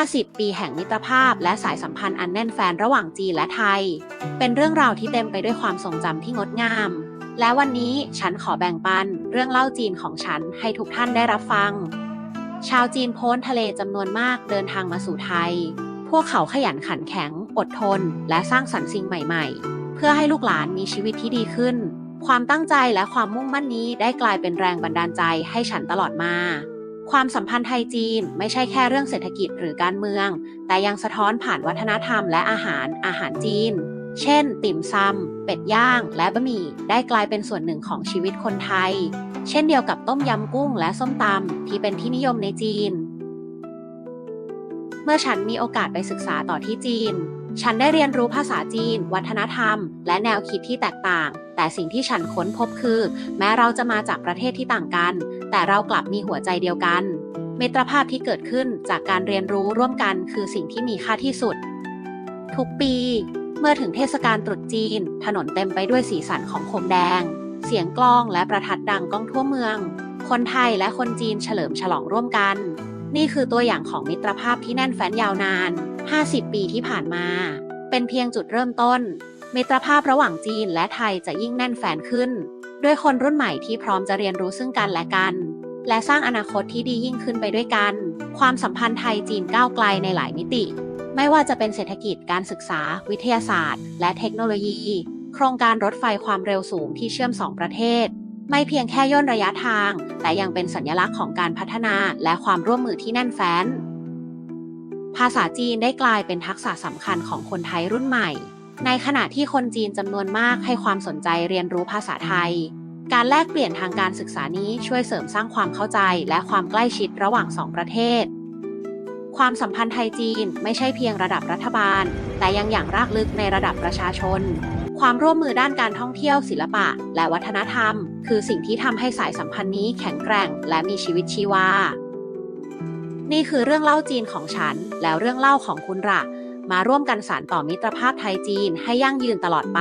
50 ปีแห่งมิตรภาพ และสายสัมพันธ์อันแน่นแฟนระหว่างจีนและไทย เป็นเรื่องราวที่เต็มไปด้วยความทรงจำที่งดงาม และวันนี้ฉันขอแบ่งปันเรื่องเล่าจีนของฉันให้ทุกท่านได้รับฟัง ชาวจีนโพ้นทะเลจำนวนมากเดินทางมาสู่ไทย พวกเขาขยันขันแข็ง อดทน และสร้างสรรค์สิ่งใหม่ๆ เพื่อให้ลูกหลานมีชีวิตที่ดีขึ้น ความตั้งใจและความมุ่งมั่นนี้ได้กลายเป็นแรงบันดาลใจให้ฉันตลอดมา ความสัมพันธ์ไทยจีนไม่ใช่แค่เรื่องเศรษฐกิจหรือการเมือง แต่ยังสะท้อนผ่านวัฒนธรรมและอาหารอาหารจีน เช่น ติ่มซำเป็ดย่าง และบะหมี่ได้กลายเป็นส่วนหนึ่งของชีวิตคนไทย เช่นเดียวกับต้มยำกุ้งและส้มตำที่เป็นที่นิยมในจีน เมื่อฉันมีโอกาสไปศึกษาต่อที่จีน ฉันได้เรียนรู้ภาษาจีน วัฒนธรรม และแนวคิดที่แตกต่าง แต่สิ่งที่ฉันค้นพบคือ แม้เราจะมาจากประเทศที่ต่างกัน แต่เรากลับมีหัวใจเดียวกัน มิตรภาพที่เกิดขึ้นจากการเรียนรู้ร่วมกันคือสิ่งที่มีค่าที่สุด ทุกปี เมื่อถึงเทศกาลตรุษจีน ถนนเต็มไปด้วยสีสันของโคมแดง เสียงกลองและประทัดดังก้องทั่วเมือง คนไทยและคนจีนเฉลิมฉลองร่วมกัน นี่คือตัวอย่างของมิตรภาพที่แน่นแฟ้นยาวนาน 50 ปีที่ผ่านมา เป็นเพียงจุดเริ่มต้น มิตรภาพระหว่างจีนและไทยจะยิ่งแน่นแฟนขึ้น ด้วยคนรุ่นใหม่ที่พร้อมจะเรียนรู้ซึ่งกันและกัน และสร้างอนาคตที่ดียิ่งขึ้นไปด้วยกัน ความสัมพันธ์ไทยจีนก้าวไกลในหลายมิติ ไม่ว่าจะเป็นเศรษฐกิจการศึกษา วิทยาศาสตร์ และเทคโนโลยี โครงการรถไฟความเร็วสูงที่เชื่อมสองประเทศไม่เพียงแค่ย่นระยะทาง แต่ยังเป็นสัญลักษณ์ของการพัฒนาและความร่วมมือที่แน่นแฟ้น ภาษาจีนได้กลายเป็นทักษะสำคัญของคนไทยรุ่นใหม่ ในขณะที่คนจีนจำนวนมากให้ความสนใจเรียนรู้ภาษาไทย การแลกเปลี่ยนทางการศึกษานี้ช่วยเสริมสร้างความเข้าใจและความใกล้ชิดระหว่างสองประเทศ ความสัมพันธ์ไทยจีนไม่ใช่เพียงระดับรัฐบาล แต่ยังอย่างรากลึกในระดับประชาชน ความร่วมมือด้านการท่องเที่ยวศิลปะ และวัฒนธรรม คือสิ่งที่ทำให้สายสัมพันธ์นี้แข็งแกร่ง และมีชีวิตชีวา นี่คือเรื่องเล่าจีนของฉัน แล้วเรื่องเล่าของคุณละมาร่วมกันสานต่อมิตรภาพไทยจีนให้ยั่งยืนตลอดไป